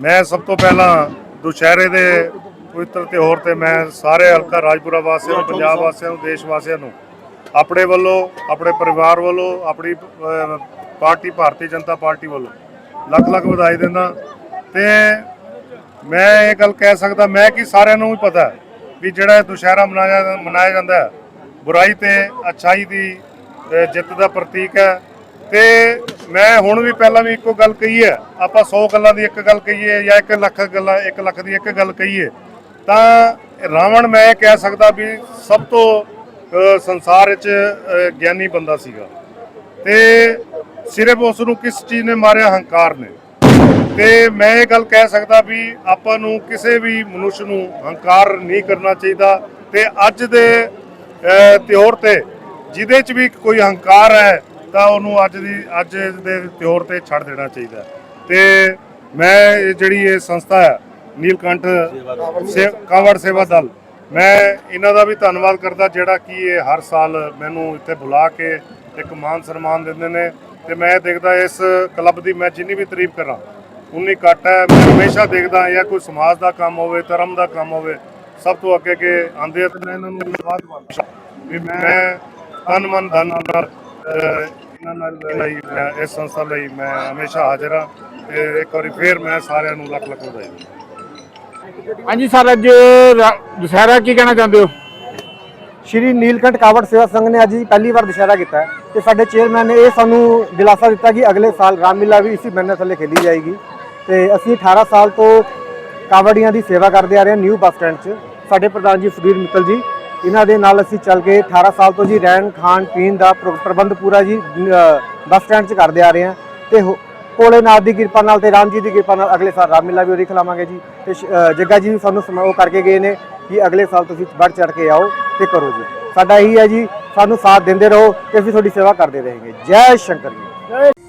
ਮੈਂ ਸਭ ਤੋਂ ਪਹਿਲਾਂ ਦੁਸ਼ਹਿਰੇ ਦੇ ਪਵਿੱਤਰ ਤਿਉਹਾਰ ਤੇ ਮੈਂ ਸਾਰੇ ਹਲਕਾ ਰਾਜਪੁਰਾ ਵਾਸੀਆਂ ਨੂੰ, ਪੰਜਾਬ ਵਾਸੀਆਂ ਨੂੰ, ਦੇਸ਼ ਵਾਸੀਆਂ ਨੂੰ, ਆਪਣੇ ਵੱਲੋਂ, ਆਪਣੇ ਪਰਿਵਾਰ ਵੱਲੋਂ, ਆਪਣੀ ਪਾਰਟੀ, ਭਾਰਤੀ ਜਨਤਾ ਪਾਰਟੀ ਵੱਲੋਂ ਲੱਖ ਲੱਖ ਵਧਾਈ ਦਿੰਦਾ। ਤੇ ਮੈਂ ਇਹ ਗੱਲ ਕਹਿ ਸਕਦਾ, ਮੈਂ ਕਿ ਸਾਰਿਆਂ ਨੂੰ ਵੀ ਪਤਾ ਵੀ ਜਿਹੜਾ ਇਹ ਦੁਸ਼ਹਿਰਾ ਮਨਾਇਆ ਮਨਾਇਆ ਜਾਂਦਾ ਬੁਰਾਈ ਤੇ ਅੱਛਾਈ ਦੀ ਜਿੱਤ ਦਾ ਪ੍ਰਤੀਕ ਹੈ। ਤੇ ਮੈਂ ਹੁਣ ਵੀ ਪਹਿਲਾਂ ਵੀ ਇੱਕੋ ਗੱਲ ਕਹੀ ਹੈ ਆਪਾਂ 100 ਗੱਲਾਂ ਦੀ ਇੱਕ ਗੱਲ ਕਹੀਏ ਜਾਂ 1 ਲੱਖ ਗੱਲਾਂ 1 ਲੱਖ ਦੀ ਇੱਕ ਗੱਲ ਕਹੀਏ ਤਾਂ ਰਾਵਣ ਮੈਂ ਇਹ ਕਹਿ ਸਕਦਾ ਵੀ ਸਭ ਤੋਂ ਸੰਸਾਰ ਵਿੱਚ ਗਿਆਨੀ ਬੰਦਾ ਸੀਗਾ। ਤੇ ਸਿਰਫ ਉਸ ਨੂੰ ਕਿਸ ਚੀਜ਼ ਨੇ ਮਾਰਿਆ? ਹੰਕਾਰ ਨੇ। ਤੇ ਮੈਂ ਇਹ ਗੱਲ ਕਹਿ ਸਕਦਾ ਵੀ ਆਪਾਂ ਨੂੰ ਕਿਸੇ ਵੀ ਮਨੁੱਖ ਨੂੰ ਹੰਕਾਰ ਨਹੀਂ ਕਰਨਾ ਚਾਹੀਦਾ। ਤੇ ਅੱਜ ਦੇ ਅਹ, ਤਿਉਹਾਰ ਤੇ ਜਿਹਦੇ 'ਚ ਵੀ ਕੋਈ ਹੰਕਾਰ ਹੈ ਤਾਂ ਉਹਨੂੰ ਅੱਜ ਦੀ, ਅੱਜ ਦੇ ਤਿਉਹਾਰ ਤੇ ਛੱਡ ਦੇਣਾ ਚਾਹੀਦਾ। ਤੇ ਮੈਂ ਇਹ ਜਿਹੜੀ ਇਹ ਸੰਸਥਾ ਹੈ, ਨੀਲਕੰਠ ਸੇ ਕਾਵੜ ਸੇਵਾ ਦਲ, ਮੈਂ ਇਹਨਾਂ ਦਾ ਵੀ ਧੰਨਵਾਦ ਕਰਦਾ, ਜਿਹੜਾ ਕਿ ਇਹ ਹਰ ਸਾਲ ਮੈਨੂੰ ਇੱਥੇ ਬੁਲਾ ਕੇ ਇੱਕ ਮਾਨ ਸਨਮਾਨ ਦਿੰਦੇ ਨੇ। ਤੇ ਮੈਂ ਦੇਖਦਾ ਇਸ ਕਲੱਬ ਦੀ ਮੈਂ ਜਿੰਨੀ ਵੀ ਤਾਰੀਫ ਕਰਾਂ, ਉਨੀ ਘੱਟ ਹੈ। ਮੈਂ ਹਮੇਸ਼ਾ ਦੇਖਦਾ ਜਾਂ ਕੋਈ ਸਮਾਜ ਦਾ ਕੰਮ ਹੋਵੇ, ਧਰਮ ਦਾ ਕੰਮ ਹੋਵੇ, ਸਭ ਤੋਂ ਅੱਗੇ ਅੱਗੇ ਆਂਦੇ ਆ। ਤੇ ਮੈਂ ਇਹਨਾਂ ਨੂੰ ਧੰਨਵਾਦ ਵੀ ਮੈਂ ਤਨ ਮਨ ਧਨ ਨਾਲ ਲਈ ਮੈਂ ਇਸ ਸੰਸਥਾ ਲਈ ਮੈਂ ਹਮੇਸ਼ਾ ਹਾਜ਼ਰ ਹਾਂ ਤੇ ਇੱਕ ਵਾਰੀ ਫੇਰ ਮੈਂ ਸਾਰਿਆਂ ਨੂੰ ਲੱਖ ਲੱਖ ਵਧਾਈ ਦਿੰਦਾ। ਹਾਂਜੀ ਸਰ ਅੱਜ ਰਾ- ਦੁਸਹਿਰਾ ਕੀ ਕਹਿਣਾ ਚਾਹੁੰਦੇ ਹੋ? ਸ਼੍ਰੀ ਨੀਲਕੰਠ ਕਾਵੜ ਸੇਵਾ ਸੰਘ ਨੇ ਅੱਜ ਹੀ ਪਹਿਲੀ ਵਾਰ ਦੁਸ਼ਹਿਰਾ ਕੀਤਾ ਹੈ ਤੇ ਸਾਡੇ ਚੇਅਰਮੈਨ ਨੇ ਇਹ ਸਾਨੂੰ ਦਿਲਾਸਾ ਦਿੱਤਾ ਕਿ ਅਗਲੇ ਸਾਲ ਰਾਮਲੀਲਾ ਵੀ ਇਸੇ ਮਹੀਨੇ ਥੱਲੇ ਖੇਲੀ ਜਾਏਗੀ ਤੇ ਅਸੀਂ 18 ਸਾਲ ਤੋਂ ਕਾਵੜੀਆਂ ਦੀ ਸੇਵਾ ਕਰਦੇ ਆ ਰਹੇ ਹਾਂ ਨਿਊ ਬੱਸ ਸਟੈਂਡ 'ਚ। ਸਾਡੇ ਪ੍ਰਧਾਨ ਜੀ ਸੁਧੀਰ ਮਿੱਤਲ ਜੀ ਇਹਨਾਂ ਦੇ ਨਾਲ ਅਸੀਂ ਚੱਲ ਕੇ 18 ਸਾਲ ਤੋਂ ਜੀ ਰਹਿਣ, ਖਾਣ, ਪੀਣ ਦਾ ਪ੍ਰ- ਪ੍ਰਬੰਧ ਪੂਰਾ ਜੀ ਬੱਸ ਸਟੈਂਡ 'ਚ ਕਰਦੇ ਆ ਰਹੇ ਹਾਂ ਤੇ ਹੋ- ਭੋਲੇਨਾਥ ਦੀ ਕਿਰਪਾ ਨਾਲ ਤੇ ਰਾਮ ਜੀ ਦੀ ਕਿਰਪਾ ਨਾਲ ਅਗਲੇ ਸਾਲ ਰਾਮਲੀਲਾ ਵੀ ਉਹਦੀ ਖਿਲਾਵਾਂਗੇ ਜੀ ਤੇ ਸ਼- ਜੱਗਾ ਜੀ ਵੀ ਸਾਨੂੰ ਸਮਾ- ਉਹ ਕਰਕੇ ਗਏ ਨੇ ਕਿ ਅਗਲੇ ਸਾਲ ਤੁਸੀਂ ਵੱਧ ਚੜ ਕੇ ਆਓ ਤੇ ਕਰੋ ਜੀ। ਸਾਡਾ ਇਹੀ ਹੈ ਜੀ, ਸਾਨੂੰ ਸਾਥ ਦਿੰਦੇ ਰਹੋ ਤੇ ਅਸੀਂ ਤੁਹਾਡੀ ਸੇਵਾ ਕਰਦੇ ਰਹਾਂਗੇ। ਜੈ ਸ਼ੰਕਰ ਜੀ।